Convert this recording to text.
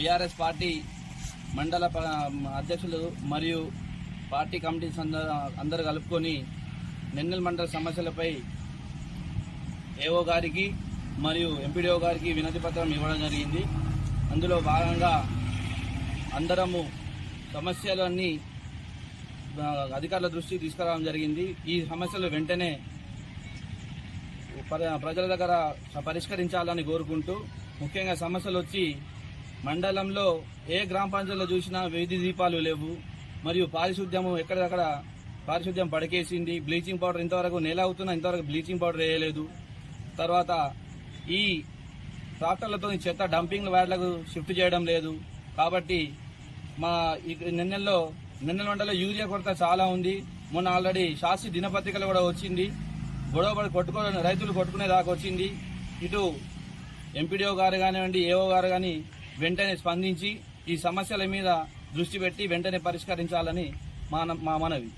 BRS party మండల ప- అధ్యక్షులు మరియు పార్టీ కమిటీస్ అందరూ అందరు కలుపుకొని నెన్నెల్ మండల సమస్యలపై ఏఓ గారికి మరియు ఎంపీడీఓ గారికి వినతి పత్రం ఇవ్వడం జరిగింది. అందులో భాగంగా అందరము సమస్యలన్నీ అధికారుల దృష్టికి తీసుకురావడం జరిగింది. ఈ సమస్యలు వెంటనే ప్రజల దగ్గర పరిష్కరించాలని కోరుకుంటూ ముఖ్యంగా సమస్యలు వచ్చి మండలంలో ఏ గ్రామ పంచాయతీలో చూసినా వీధి దీపాలు లేవు. మరియు పారిశుద్ధ్యము ఎక్కడెక్కడ పారిశుద్ధ్యం పడకేసింది. బ్లీచింగ్ పౌడర్ ఇంతవరకు నెల అవుతున్నా ఇంతవరకు బ్లీచింగ్ పౌడర్ వేయలేదు. తర్వాత ఈ ట్రాక్టర్లతో చెత్త డంపింగ్ వ్యాడ్లకు షిఫ్ట్ చేయడం లేదు. కాబట్టి మా నిన్నెల్లో నిన్నెల మండలంలో యూరియా కొరత చాలా ఉంది. మొన్న ఆల్రెడీ శాస్త్రి దినపత్రికలు కూడా వచ్చింది. గొడవపడి కొట్టుకో రైతులు కొట్టుకునే దాకా వచ్చింది. ఇటు ఎంపీడీఓ గారు కానివ్వండి ఏఓ గారు కానీ వెంటనే స్పందించి ఈ సమస్యల మీద దృష్టి పెట్టి వెంటనే పరిష్కరించాలని మా మా మనవి.